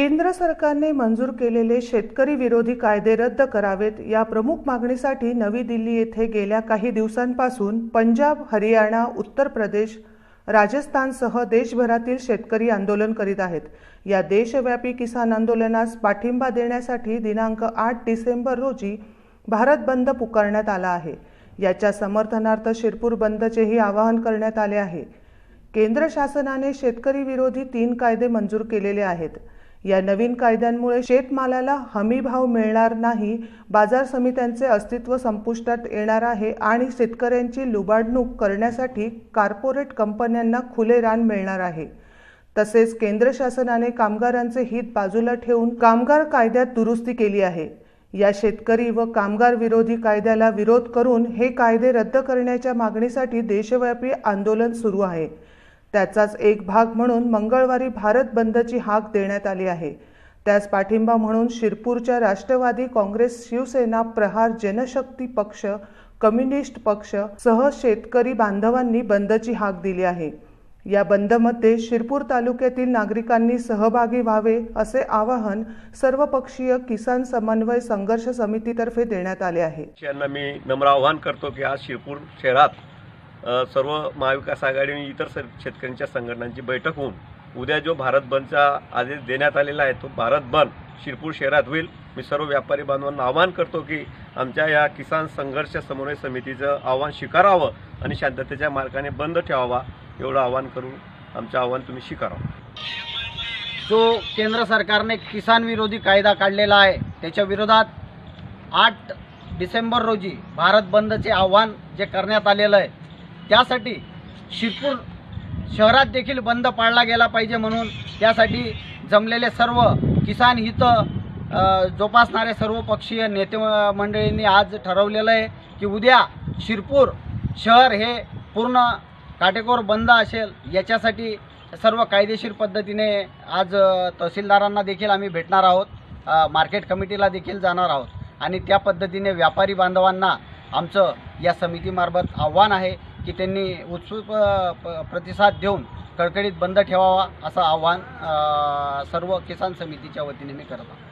केंद्र सरकारने मंजूर केलेले शेतकरी विरोधी कायदे रद्द करावेत या प्रमुख मागणीसाठी नवी दिल्ली येथे गेल्या काही दिवसांपासून पंजाब हरियाणा उत्तर प्रदेश राजस्थानसह देशभरातील शेतकरी आंदोलन करीत आहेत. या देशव्यापी किसान आंदोलनास पाठिंबा देण्यासाठी दिनांक आठ डिसेंबर रोजी भारत बंद पुकारण्यात आला आहे. याच्या समर्थनार्थ शिरपूर बंदचेही आवाहन करण्यात आले आहे. केंद्र शासनाने शेतकरी विरोधी तीन कायदे मंजूर केलेले आहेत. या नवीन कायद्यांमुळे शेतमालाला हमी भाव मिळणार नाही बाजार समित्यांचे अस्तित्व संपुष्टात येणार आहे आणि शेतकऱ्यांची लुबाडणूक करण्यासाठी कार्पोरेट कंपन्यांना खुले रान मिळणार आहे. तसेच केंद्र शासनाने कामगारांचे हित बाजूला ठेवून कामगार कायद्यात दुरुस्ती केली आहे. या शेतकरी व कामगार विरोधी कायद्याला विरोध करून हे कायदे रद्द करण्याच्या मागणीसाठी देशव्यापी आंदोलन सुरू आहे. त्याचाच एक भाग म्हणून मंगळवारी भारत बंदची हाक देण्यात आली आहे. त्यास पाठिंबा म्हणून शिरपूरच्या राष्ट्रवादी काँग्रेस शिवसेना प्रहार जनशक्ती पक्ष कम्युनिस्ट पक्ष सह शेतकरी बांधवांनी बंदची हाक दिली आहे. या बंदमध्ये शिरपूर तालुक्यातील नागरिकांनी सहभागी व्हावे असे आवाहन सर्वपक्षीय किसान समन्वय संघर्ष समितीतर्फे देण्यात आले आहे. यांना मी नम्र आवाहन करतो की आज शिरपूर शहरात सर्व महाविकास आघाडी आणि इतर सर शेतकऱ्यांच्या संघटनांची बैठक होऊन उद्या जो भारत बंदचा आदेश देण्यात आलेला आहे तो भारत बंद शिरपूर शहरात होईल. मी सर्व व्यापारी बांधवांना आवाहन करतो की आमच्या या किसान संघर्ष समन्वय समितीचं आव्हान स्वीकारावं आणि शांततेच्या मार्गाने बंद ठेवावा एवढं आवाहन करून आमचं आव्हान तुम्ही स्वीकारावं. जो केंद्र सरकारने किसान विरोधी कायदा काढलेला आहे त्याच्या विरोधात आठ डिसेंबर रोजी भारत बंदचे आव्हान जे करण्यात आलेलं आहे त्यासाठी शिरपूर शहरात देखील बंद पाळला गेला पाहिजे म्हणून त्यासाठी जमलेले सर्व किसान हित जोपासणारे सर्व पक्षीय नेते मंडळींनी आज ठरवलेलं आहे की उद्या शिरपूर शहर हे पूर्ण काटेकोर बंद असेल याच्यासाठी सर्व कायदेशीर पद्धतीने आज तहसीलदारांना देखील आम्ही भेटणार आहोत. मार्केट कमिटीला देखील जाणार आहोत. आणि त्या पद्धतीने व्यापारी बांधवांना आमचं या समितीमार्फत आव्हान आहे की त्यांनी उत्सुक प- प्रतिसाद देऊन कडकडीत बंद ठेवावा असं आव्हान सर्व किसान समितीच्या वतीने मी करत. आहोत